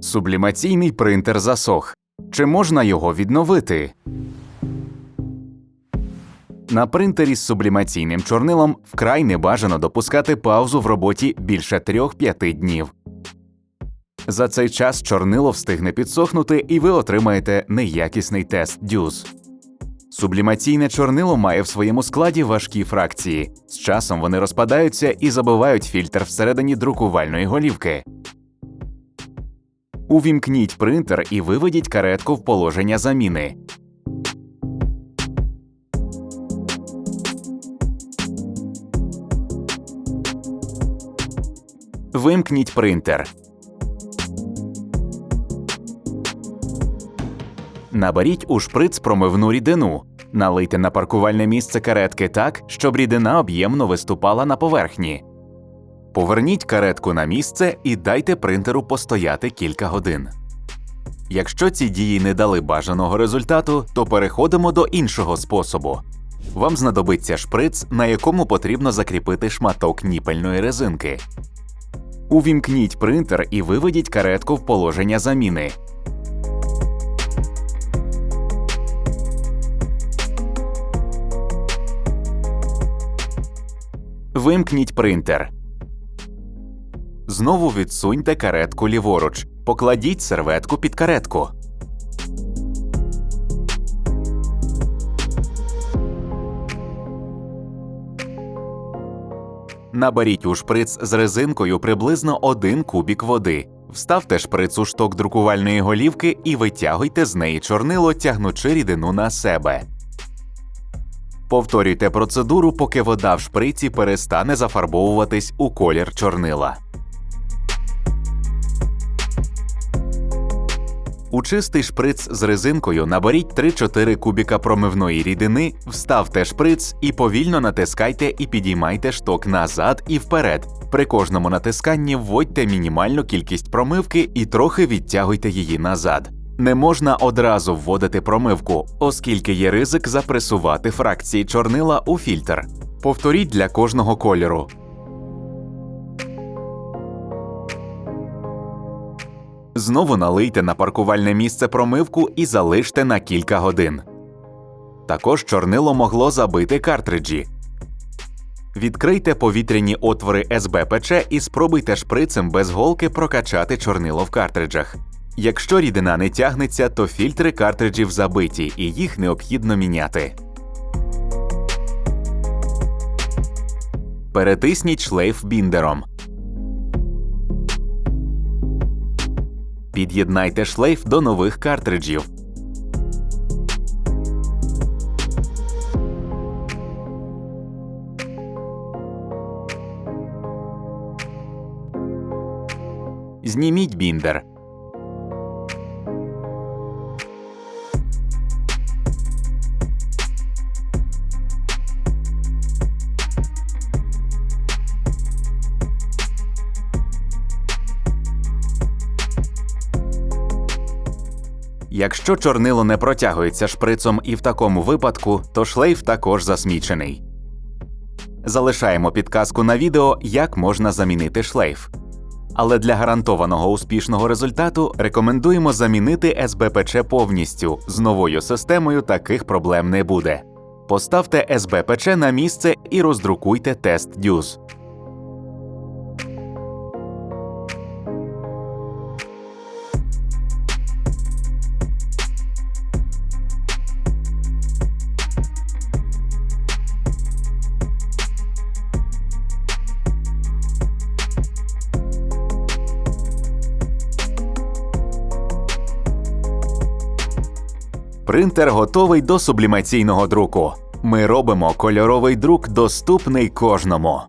Сублімаційний принтер засох. Чи можна його відновити? На принтері з сублімаційним чорнилом вкрай не бажано допускати паузу в роботі більше 3-5 днів. За цей час чорнило встигне підсохнути, і ви отримаєте неякісний тест дюз. Сублімаційне чорнило має в своєму складі важкі фракції. З часом вони розпадаються і забивають фільтр всередині друкувальної голівки. Увімкніть принтер і виведіть каретку в положення заміни. Вимкніть принтер. Наберіть у шприц промивну рідину. Налийте на паркувальне місце каретки так, щоб рідина об'ємно виступала на поверхні. Поверніть каретку на місце і дайте принтеру постояти кілька годин. Якщо ці дії не дали бажаного результату, то переходимо до іншого способу. Вам знадобиться шприц, на якому потрібно закріпити шматок ніпельної резинки. Увімкніть принтер і виведіть каретку в положення заміни. Вимкніть принтер. Знову відсуньте каретку ліворуч. Покладіть серветку під каретку. Наберіть у шприц з резинкою приблизно 1 кубік води. Вставте шприц у шток друкувальної голівки і витягуйте з неї чорнило, тягнучи рідину на себе. Повторюйте процедуру, поки вода в шприці перестане зафарбовуватись у колір чорнила. У чистий шприц з резинкою наберіть 3-4 кубіка промивної рідини, вставте шприц і повільно натискайте і підіймайте шток назад і вперед. При кожному натисканні вводьте мінімальну кількість промивки і трохи відтягуйте її назад. Не можна одразу вводити промивку, оскільки є ризик запресувати фракції чорнила у фільтр. Повторіть для кожного кольору. Знову налийте на паркувальне місце промивку і залиште на кілька годин. Також чорнило могло забити картриджі. Відкрийте повітряні отвори СБПЧ і спробуйте шприцем без голки прокачати чорнило в картриджах. Якщо рідина не тягнеться, то фільтри картриджів забиті і їх необхідно міняти. Перетисніть шлейф біндером. Під'єднайте шлейф до нових картриджів. Зніміть біндер. Якщо чорнило не протягується шприцом і в такому випадку, то шлейф також засмічений. Залишаємо підказку на відео, як можна замінити шлейф. Але для гарантованого успішного результату рекомендуємо замінити СБПЧ повністю. З новою системою таких проблем не буде. Поставте СБПЧ на місце і роздрукуйте тест дюз. Принтер готовий до сублімаційного друку. Ми робимо кольоровий друк доступний кожному.